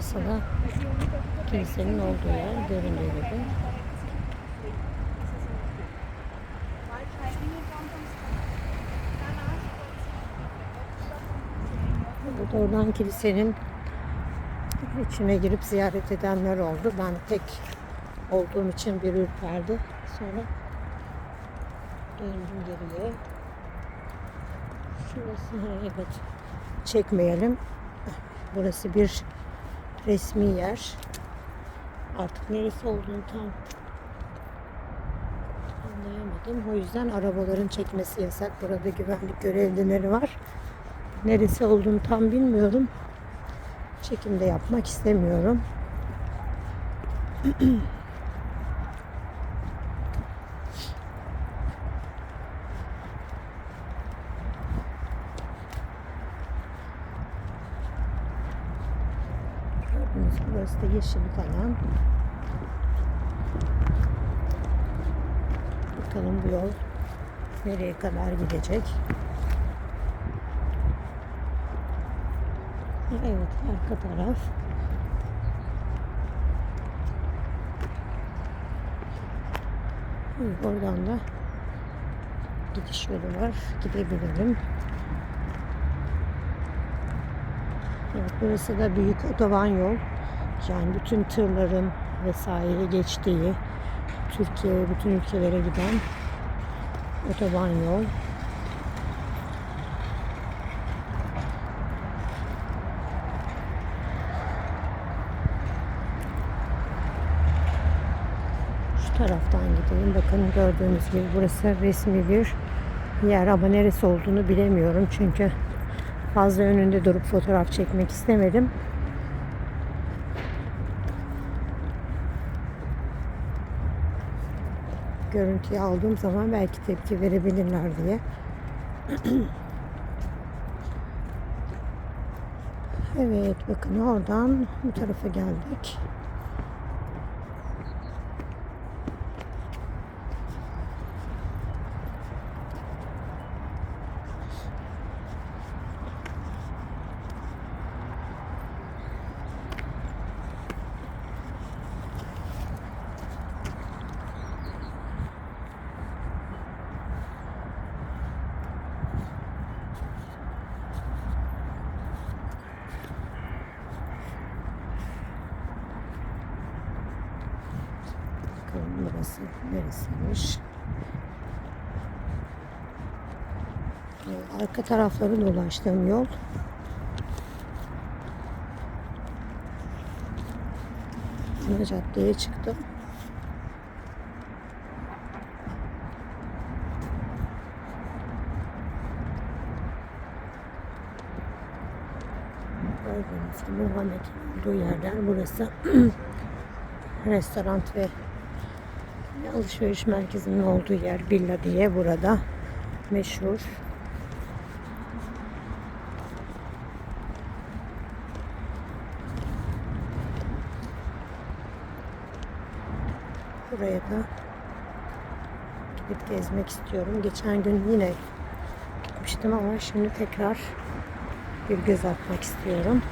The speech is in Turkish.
Da kilisenin olduğu yer göründüğü gibi. Burada oradan kilisenin içine girip ziyaret edenler oldu. Ben tek olduğum için bir ürperdi. Sonra döndüm geriye. Şurası evet. Çekmeyelim. Burası bir resmi yer. Artık neresi olduğunu tam anlayamadım. O yüzden arabaların çekmesi yasak. Burada güvenlik görevlileri var. Neresi olduğunu tam bilmiyorum. Çekimde yapmak istemiyorum. Gördüğünüz burası da yeşillik alan. Bakalım bu yol nereye kadar gidecek. Evet arka taraf. Oradan da gidiş yolu var. Gidebilirim. Evet, burası da büyük otoban yol. Yani bütün tırların vesaire geçtiği Türkiye ve bütün ülkelere giden otoban yol. Şu taraftan gidelim. Bakın gördüğünüz gibi burası resmi bir yer ama neresi olduğunu bilemiyorum çünkü fazla önünde durup fotoğraf çekmek istemedim. Görüntüyü aldığım zaman belki tepki verebilirler diye. Evet bakın oradan bu tarafa geldik. Bakalım burası neresiymiş. Ee, Arka tarafları dolaştığım yol. Ana caddeye çıktım. Gördüğünüz gibi Muhammed'in olduğu yerler burası. Restoran ve alışveriş merkezinin olduğu yer Villa diye burada meşhur. Buraya da gidip gezmek istiyorum. Geçen gün yine gitmiştim ama şimdi tekrar bir göz atmak istiyorum.